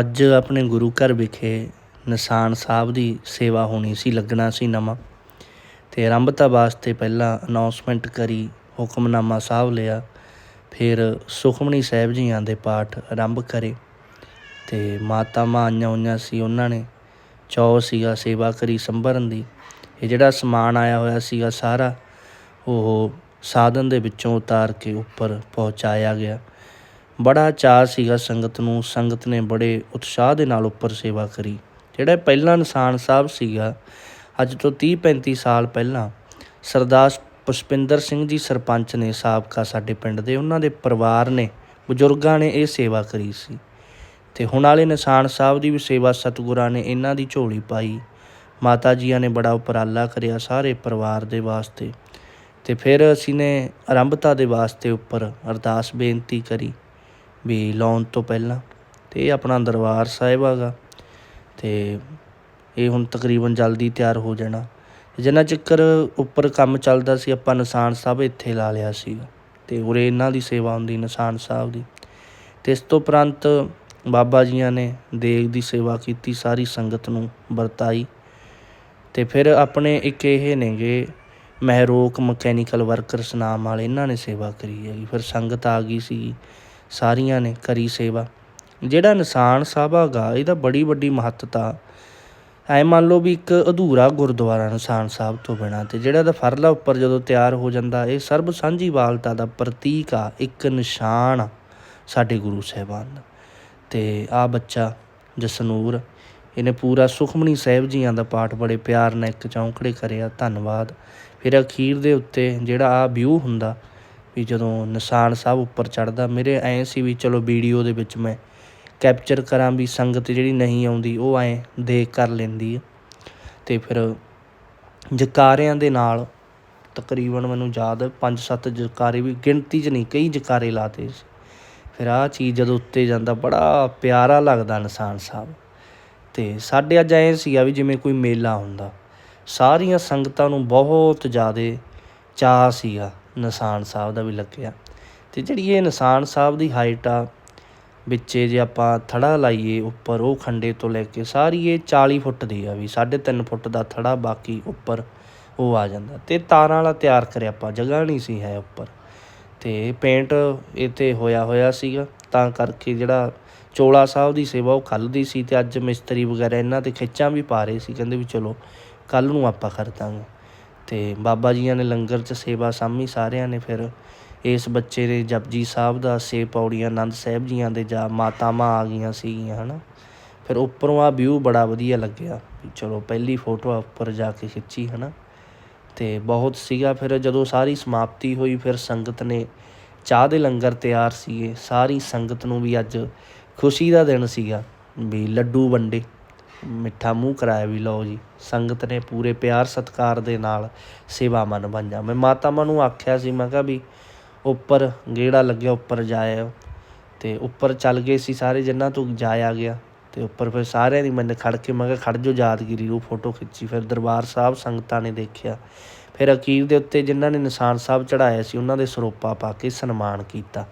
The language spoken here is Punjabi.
ਅੱਜ ਆਪਣੇ ਗੁਰੂ ਘਰ ਵਿਖੇ ਨਿਸ਼ਾਨ ਸਾਹਿਬ ਦੀ ਸੇਵਾ ਹੋਣੀ ਸੀ, ਲੱਗਣਾ ਸੀ ਨਵਾਂ। ਅਤੇ ਆਰੰਭਤਾ ਵਾਸਤੇ ਪਹਿਲਾਂ ਅਨਾਉਂਸਮੈਂਟ ਕਰੀ, ਹੁਕਮਨਾਮਾ ਸਾਹਿਬ ਲਿਆ। ਫਿਰ ਸੁਖਮਨੀ ਸਾਹਿਬ ਜੀਆਂ ਦੇ ਪਾਠ ਆਰੰਭ ਕਰੇ। ਅਤੇ ਮਾਤਾਵਾਂ ਆਈਆਂ ਹੋਈਆਂ ਸੀ, ਉਹਨਾਂ ਨੇ ਚੌ ਸੀਗਾ ਸੇਵਾ ਕਰੀ ਸੰਭਰਨ ਦੀ। ਇਹ ਜਿਹੜਾ ਸਮਾਨ ਆਇਆ ਹੋਇਆ ਸੀਗਾ ਸਾਰਾ, ਉਹ ਸਾਧਨ ਦੇ ਵਿੱਚੋਂ ਉਤਾਰ ਕੇ ਉੱਪਰ ਪਹੁੰਚਾਇਆ ਗਿਆ। ਬੜਾ ਚਾਅ ਸੀਗਾ ਸੰਗਤ ਨੂੰ। ਸੰਗਤ ਨੇ ਬੜੇ ਉਤਸ਼ਾਹ ਦੇ ਨਾਲ ਉੱਪਰ ਸੇਵਾ ਕਰੀ। ਜਿਹੜਾ ਪਹਿਲਾ ਨਿਸ਼ਾਨ ਸਾਹਿਬ ਸੀਗਾ, ਅੱਜ ਤੋਂ 30 35 ਸਾਲ ਪਹਿਲਾਂ, ਸਰਦਾਰ ਪੁਸ਼ਪਿੰਦਰ ਸਿੰਘ ਜੀ ਸਰਪੰਚ ਨੇ ਸਾਬਕਾ ਸਾਡੇ ਪਿੰਡ ਦੇ। ਉਹਨਾਂ ਦੇ ਪਰਿਵਾਰ ਨੇ, ਬਜ਼ੁਰਗਾਂ ਨੇ ਇਹ ਸੇਵਾ ਕਰੀ ਸੀ। ਤੇ ਹੁਣ ਵਾਲੇ ਨਿਸ਼ਾਨ ਸਾਹਿਬ ਦੀ ਵੀ ਸੇਵਾ ਸਤਿਗੁਰਾਂ ਨੇ ਇਹਨਾਂ ਦੀ ਝੋਲੀ ਪਾਈ। ਮਾਤਾ ਜੀਆਂ ਨੇ ਬੜਾ ਉਪਰਾਲਾ ਕਰਿਆ ਸਾਰੇ ਪਰਿਵਾਰ ਦੇ ਵਾਸਤੇ। ਤੇ ਫਿਰ ਅਸੀਂ ਨੇ ਆਰੰਭਤਾ ਦੇ ਵਾਸਤੇ ਉੱਪਰ ਅਰਦਾਸ ਬੇਨਤੀ ਕਰੀ। ਵੀ ਲਾਉਣ ਤੋਂ ਪਹਿਲਾਂ ਅਤੇ ਇਹ ਆਪਣਾ ਦਰਬਾਰ ਸਾਹਿਬ ਹੈਗਾ ਅਤੇ ਇਹ ਹੁਣ ਤਕਰੀਬਨ ਜਲਦੀ ਤਿਆਰ ਹੋ ਜਾਣਾ। ਜਿੰਨਾ ਚਿਕਰ ਉੱਪਰ ਕੰਮ ਚੱਲਦਾ ਸੀ, ਆਪਾਂ ਨਿਸ਼ਾਨ ਸਾਹਿਬ ਇੱਥੇ ਲਾ ਲਿਆ ਸੀ ਅਤੇ ਉਰੇ ਇਹਨਾਂ ਦੀ ਸੇਵਾ ਹੁੰਦੀ ਨਿਸ਼ਾਨ ਸਾਹਿਬ ਦੀ। ਅਤੇ ਇਸ ਤੋਂ ਉਪਰੰਤ ਬਾਬਾ ਜੀਆਂ ਨੇ ਦੇਗ ਦੀ ਸੇਵਾ ਕੀਤੀ, ਸਾਰੀ ਸੰਗਤ ਨੂੰ ਵਰਤਾਈ ਤੇ ਫਿਰ ਆਪਣੇ ਇੱਕ ਇਹ ਨੇਗੇ ਮਹਿਰੋਕ ਮਕੈਨੀਕਲ ਵਰਕਰਸ ਨਾਮ ਵਾਲੇ ਇਹਨਾਂ ਨੇ ਸੇਵਾ ਕਰੀ ਹੈਗੀ। ਫਿਰ ਸੰਗਤ ਆ ਗਈ ਸੀ ਸਾਰੀਆਂ ਨੇ ਕਰੀ ਸੇਵਾ। ਜਿਹੜਾ ਨਿਸ਼ਾਨ ਸਾਹਿਬ ਹੈਗਾ, ਇਹਦਾ ਬੜੀ ਵੱਡੀ ਮਹੱਤਤਾ। ਐ ਮੰਨ ਲਓ ਵੀ ਇੱਕ ਅਧੂਰਾ ਗੁਰਦੁਆਰਾ ਨਿਸ਼ਾਨ ਸਾਹਿਬ ਤੋਂ ਬਿਨਾਂ ਤੇ ਜਿਹੜਾ ਦਾ ਫਰਲਾ ਉੱਪਰ ਜਦੋਂ ਤਿਆਰ ਹੋ ਜਾਂਦਾ, ਇਹ ਸਰਬ ਸਾਂਝੀ ਵਾਲਤਾ ਦਾ ਪ੍ਰਤੀਕ ਆ, ਇੱਕ ਨਿਸ਼ਾਨ ਆ ਸਾਡੇ ਗੁਰੂ ਸਾਹਿਬਾਨ ਦਾ। ਤੇ ਆ ਬੱਚਾ ਜਸਨੂਰ, ਇਹਨੇ ਪੂਰਾ ਸੁਖਮਨੀ ਸਾਹਿਬ ਜੀਆਂ ਦਾ ਪਾਠ ਬੜੇ ਪਿਆਰ ਨਾਲ ਇੱਕ ਚੌਂਕੜੇ ਕਰਿਆ, ਧੰਨਵਾਦ। ਫਿਰ ਅਖੀਰ ਦੇ ਉੱਤੇ ਜਿਹੜਾ ਆ ਵਿਊ ਹੁੰਦਾ ਵੀ ਜਦੋਂ ਨਿਸ਼ਾਨ ਸਾਹਿਬ ਉੱਪਰ ਚੜ੍ਹਦਾ, ਮੇਰੇ ਐਂ ਸੀ ਵੀ ਚਲੋ ਵੀਡੀਓ ਦੇ ਵਿੱਚ ਮੈਂ ਕੈਪਚਰ ਕਰਾਂ ਵੀ ਸੰਗਤ ਜਿਹੜੀ ਨਹੀਂ ਆਉਂਦੀ, ਉਹ ਐਂ ਦੇਖ ਕਰ ਲੈਂਦੀ ਹੈ ਤੇ ਫਿਰ ਜਕਾਰਿਆਂ ਦੇ ਨਾਲ ਤਕਰੀਬਨ ਮੈਨੂੰ ਯਾਦ 5-7 ਜਕਾਰੇ ਵੀ, ਗਿਣਤੀ 'ਚ ਨਹੀਂ, ਕਈ ਜਕਾਰੇ ਲਾਤੇ ਸੀ। ਫਿਰ ਆਹ ਚੀਜ਼ ਜਦੋਂ ਉੱਤੇ ਜਾਂਦਾ, ਬੜਾ ਪਿਆਰਾ ਲੱਗਦਾ ਨਿਸ਼ਾਨ ਸਾਹਿਬ। ਤੇ ਸਾਡੇ ਅੱਜ ਐਂ ਸੀਗਾ ਵੀ ਜਿਵੇਂ ਕੋਈ ਮੇਲਾ ਹੁੰਦਾ, ਸਾਰੀਆਂ ਸੰਗਤਾਂ ਨੂੰ ਬਹੁਤ ਜ਼ਿਆਦਾ ਚਾਅ ਸੀਗਾ। ਨਿਸ਼ਾਨ ਸਾਹਿਬ ਦਾ ਵੀ ਲੱਗਿਆ। ਤੇ ਜਿਹੜੀ ਇਹ ਨਿਸ਼ਾਨ ਸਾਹਿਬ ਦੀ ਹਾਈਟ ਆ, ਵਿੱਚੇ ਜੇ ਆਪਾਂ ਥੜਾ ਲਾਈਏ, ਉੱਪਰ ਉਹ ਖੰਡੇ ਤੋਂ ਲੈ ਕੇ ਸਾਰੀ ਇਹ 40 ਫੁੱਟ ਦੀ ਆ ਵੀ 3.5 ਫੁੱਟ ਦਾ ਥੜਾ, ਬਾਕੀ ਉੱਪਰ ਉਹ ਆ ਜਾਂਦਾ। ਤੇ ਤਾਰਾਂ ਵਾਲਾ ਤਿਆਰ ਕਰਿਆ ਆਪਾਂ, ਜਗ੍ਹਾ ਨਹੀਂ ਸੀ ਹੈ ਉੱਪਰ। ਤੇ ਪੇਂਟ ਇੱਥੇ ਹੋਇਆ ਹੋਇਆ ਸੀਗਾ, ਤਾਂ ਕਰਕੇ ਜਿਹੜਾ ਚੋਲਾ ਸਾਹਿਬ ਦੀ ਸੇਵਾ ਉਹ ਕੱਲ੍ਹ ਦੀ ਸੀ, ਤੇ ਅੱਜ ਮਿਸਤਰੀ ਵਗੈਰਾ ਇਹਨਾਂ ਤੇ ਖਿੱਚਾਂ ਵੀ ਪਾ ਰਹੇ ਸੀ, ਕਹਿੰਦੇ ਵੀ ਚਲੋ ਕੱਲ ਨੂੰ ਆਪਾਂ ਕਰ ਦਾਂਗੇ। ਅਤੇ ਬਾਬਾ ਜੀਆਂ ਨੇ ਲੰਗਰ 'ਚ ਸੇਵਾ ਸਾਂਭੀ ਸਾਰਿਆਂ ਨੇ ਫਿਰ ਇਸ ਬੱਚੇ ਦੇ ਜਪਜੀ ਸਾਹਿਬ ਦਾ ਸੇ ਪੌੜੀਆਂ ਆਨੰਦ ਸਾਹਿਬ ਜੀਆਂ ਦੇ ਜਾ ਮਾਤਾਵਾਂ ਆ ਗਈਆਂ ਸੀਗੀਆਂ ਹੈ ਨਾ ਫਿਰ ਉੱਪਰੋਂ ਆ ਵਿਊ ਬੜਾ ਵਧੀਆ ਲੱਗਿਆ। ਵੀ ਚਲੋ, ਪਹਿਲੀ ਫੋਟੋ ਉੱਪਰ ਜਾ ਕੇ ਖਿੱਚੀ ਹੈ ਨਾ ਤੇ ਬਹੁਤ ਸੀਗਾ। ਫਿਰ ਜਦੋਂ ਸਾਰੀ ਸਮਾਪਤੀ ਹੋਈ, ਫਿਰ ਸੰਗਤ ਨੇ ਚਾਹ ਦੇ ਲੰਗਰ ਤਿਆਰ ਸੀਗੇ। ਸਾਰੀ ਸੰਗਤ ਨੂੰ ਵੀ ਅੱਜ ਖੁਸ਼ੀ ਦਾ ਦਿਨ ਸੀਗਾ ਵੀ ਲੱਡੂ ਵੰਡੇ। ਮਿੱਠਾ ਮੂੰਹ ਕਰਾਇਆ ਵੀ ਲਓ ਜੀ। ਸੰਗਤ ਨੇ ਪੂਰੇ ਪਿਆਰ ਸਤਿਕਾਰ ਦੇ ਨਾਲ ਸੇਵਾ ਮਨ ਬਣ ਮੈਂ ਮਾਤਾਵਾਂ ਨੂੰ ਆਖਿਆ ਸੀ, ਮੈਂ ਕਿਹਾ ਵੀ ਉੱਪਰ ਗੇੜਾ ਲੱਗਿਆ, ਉੱਪਰ ਜਾਇਆ ਤੇ ਉੱਪਰ ਚੱਲ ਗਏ ਸੀ ਸਾਰੇ, ਜਿੰਨਾਂ ਤੋਂ ਜਾਇਆ ਗਿਆ। ਤੇ ਉੱਪਰ ਫਿਰ ਸਾਰਿਆਂ ਦੀ ਮੈਨੂੰ ਖੜ ਕੇ, ਮੈਂ ਕਿਹਾ ਖੜ ਜੋ ਯਾਦਗਿਰੀ ਉਹ ਫੋਟੋ ਖਿੱਚੀ। ਫਿਰ ਦਰਬਾਰ ਸਾਹਿਬ ਸੰਗਤਾਂ ਨੇ ਦੇਖਿਆ। ਫਿਰ ਅਕੀਰ ਦੇ ਉੱਤੇ ਜਿਨ੍ਹਾਂ ਨੇ ਨਿਸ਼ਾਨ ਸਾਹਿਬ ਚੜਾਇਆ ਸੀ, ਉਹਨਾਂ ਦੇ ਸਰੋਪਾ ਪਾ ਕੇ ਸਨਮਾਨ ਕੀਤਾ।